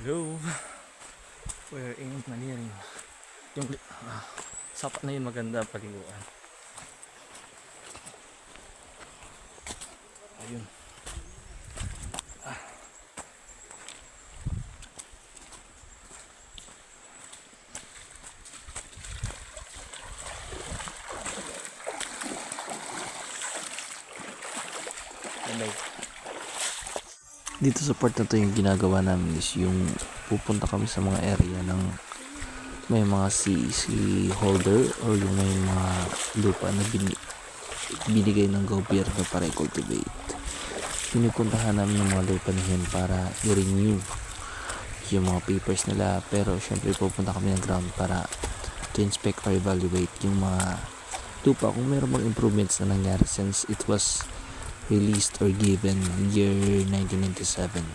Hello. We're in Manirin. Yung ah, sapat na yun maganda paliguan. Ayun. Ah. Hello. Dito sa part na to yung ginagawa namin is yung pupunta kami sa mga area ng may mga CEC holder or yung may mga lupa na bini, binigay ng gobyerno para i-cultivate. Pinupuntahan namin yung mga lupa na yun para i-renew yung mga papers nila pero syempre pupunta kami ng ground para to inspect or evaluate yung mga lupa kung meron mga improvements na nangyari since it was released or given year 1997.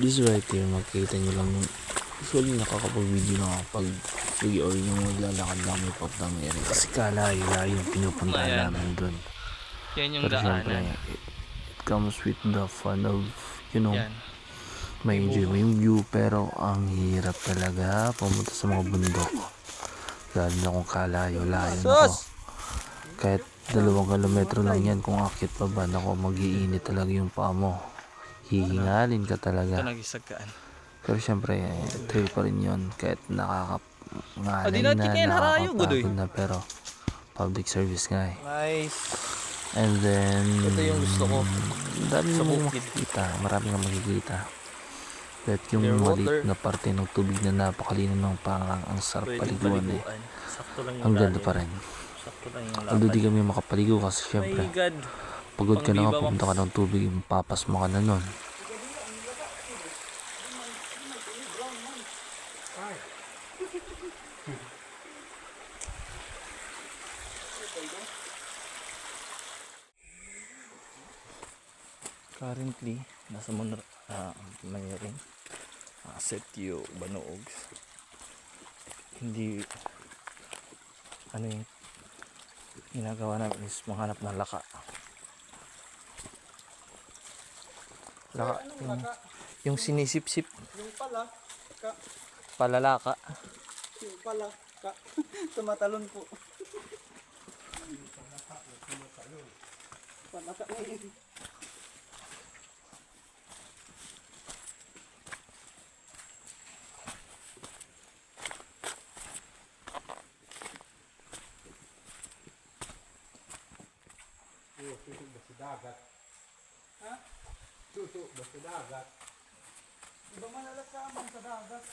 This right here, makikita nyo lang yung usually nakakapag-video na ako pag free or yung maglalakad lang may papuntang area. Kasi kalayo-layo yung pinupuntahan Ayan. namin doon. Yan yung Pero syempre, daanan. it, it comes with the fun of, you know, Yan. may enjoy mo yung view pero ang hirap talaga pumunta sa mga bundok. Lalo na kung kalayo-layo na ko. Kahit dalawang kilometro lang yan kung akit pa ba nako magiinit talaga yung paa mo. Hihingalin ka Ito talaga. Pero syempre, eh, thrill pa rin yun kahit nakaka Ah, di ngalay natin na, nakakapagod na pero public service nga eh. Nice. And then, Ito yung gusto ko. dami Sa mo bukid. makikita. Marami kang makikita. At yung Clear maliit na parte ng tubig na napakalino ng parang ang sarap paliguan eh. Ang ganda pa rin. Sakto lang yung Although di kami makapaligo kasi syempre God. pagod ka na nga pumunta ka ng tubig papas mo ka na nun. Currently, nasa Monor uh, Mayroon. Uh, Setyo, Banoog. Hindi, ano yung ginagawa namin is manghanap ng laka. Laka, yung, yung sinisip-sip, Yung pala, ka, palalaka. yung pala, ka, tumatalon po. Palaka na yun. Ha? Suso ba sa dagat? Iba malalasaman sa dagat.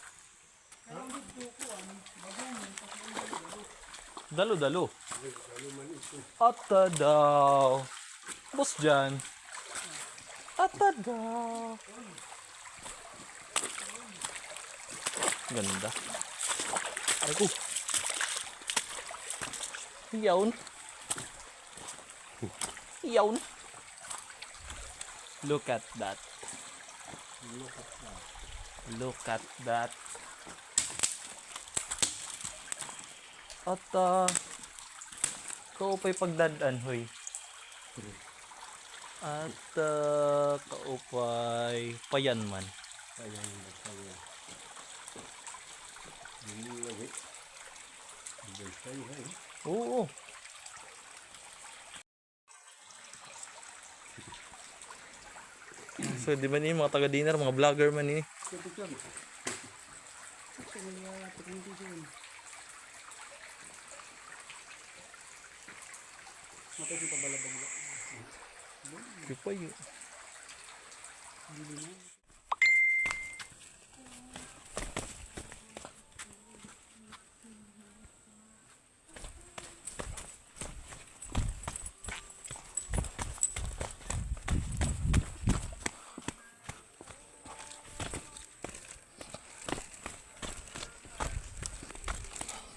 Kaya ang video ko, ano, bagong Dalo-dalo. Ata daw. Boss dyan. Ata daw. Ganda. Ay ko. Yawn. Yawn. Look at that. Look at that. At uh, kaupay pagdadaan, hoy. At uh, kaupay payan man. Oo. So, di ba ni mga taga-dinner, mga vlogger man ni. Di pa yun.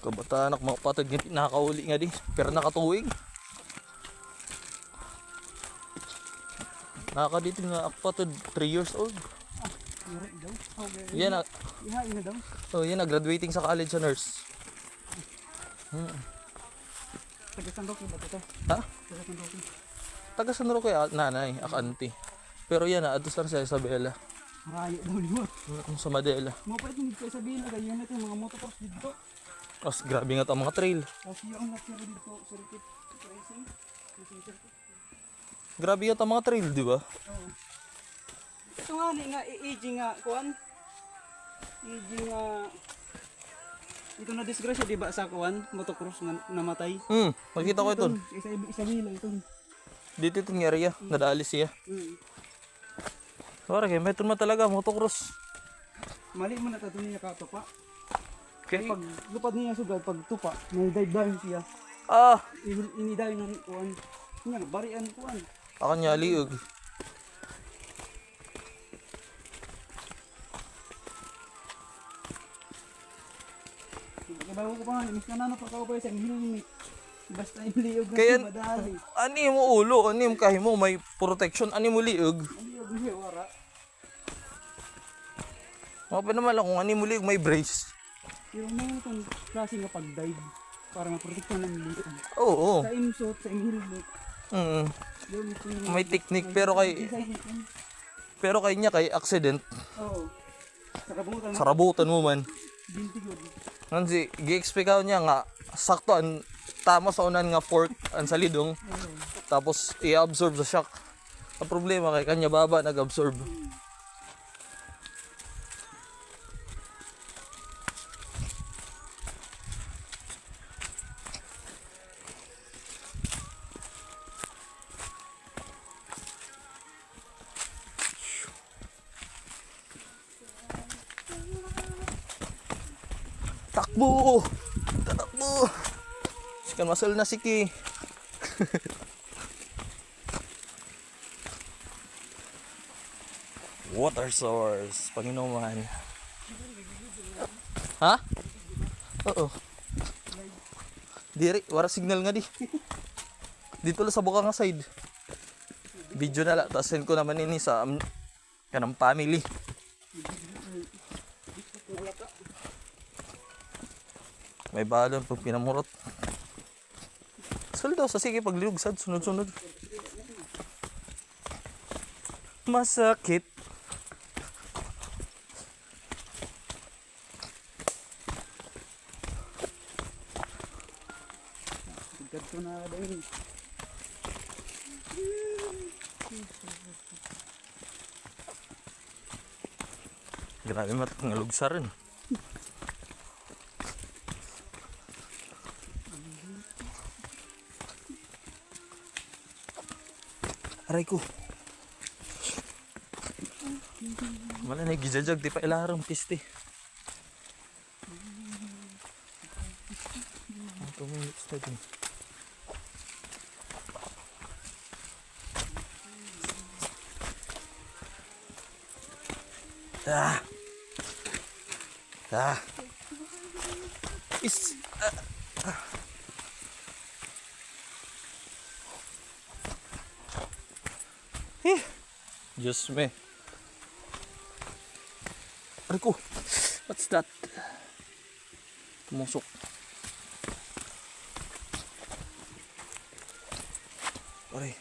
Kabataan ako mga patag nga nakakauli nga di. Pero nakatuwing. Nakakaditing na ako to 3 years old. Iri daw. Okay. Yan na, na daw. oh, yan na, graduating sa college sa nurse. Taga Sandoki ba ito? Ha? Taga San Roque, ah, nanay, akanti. Pero yan na, atos lang sa Isabela. Marayo daw liwat. Mm, Sa Madela. Mo pa ito dito sabihin na ganyan ito mga motocross dito. Tapos grabe nga to ang mga trail. Tapos yung nakira dito circuit racing. Racing circuit. Grabe ang mga trail, di ba? Oo. Ito nga ni nga i-age nga kuan. Age nga ito na disgrasya di ba sa kuan motocross nga namatay. Hmm, makita ko ito. Isa isa bila ito. Dito itong area, nadaalis siya. Mm. Sorry, kaya may tunma talaga, motocross. Mali mo na tato niya katupa. Okay. Pag lupad niya sugad pag tupa, may dive down siya. Ah, I- Iniday na rin kuan. Nga barian kuan. Ako niya liog. Kabago ko pa imis ka na napakaw pa sa helmet. Basta yung liog na Kaya- madali. Ani mo ulo, ani mo kahi mo, may protection, ani mo liog. Na wara. Mga pa naman lang kung ani mo liog, may brace. Pero may itong klase nga pag-dive para maprotektan ng liog. Oo. Sa imsuit, sa helmet. Mm. May technique, pero kay, pero kay niya kay accident, Oo. Sa kabutan, sarabutan mo man. Ngan si, gi-expect niya nga, sakto an, tama sa unan nga fork, ang salidong, tapos i-absorb sa shock. Ang problema kay kanya baba nag-absorb. Takbo! Takbo! Sikan masal na siki. Water source. Panginoon. Ha? Oo. Diri, wala signal nga di. Dito lang sa buka nga side. Video na lang. Tapos send ko naman ini sa um, kanang family. May balon pag pinamurot. Sal daw sa sige paglilugsad sunod-sunod. Masakit. Ko na dahil. Grabe mat ngalugsa rin. Aray ko. Wala na di pa ilarong piste. Ah. Ah. Is ah. Eh. Diyos me. Aray ko. What's that? Tumusok. Aray.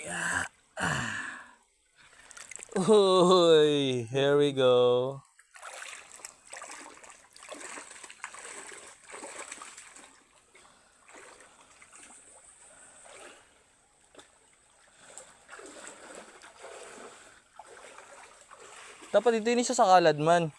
Yeah. Uy, here we go. Dapat dito ini siya sa kalad man.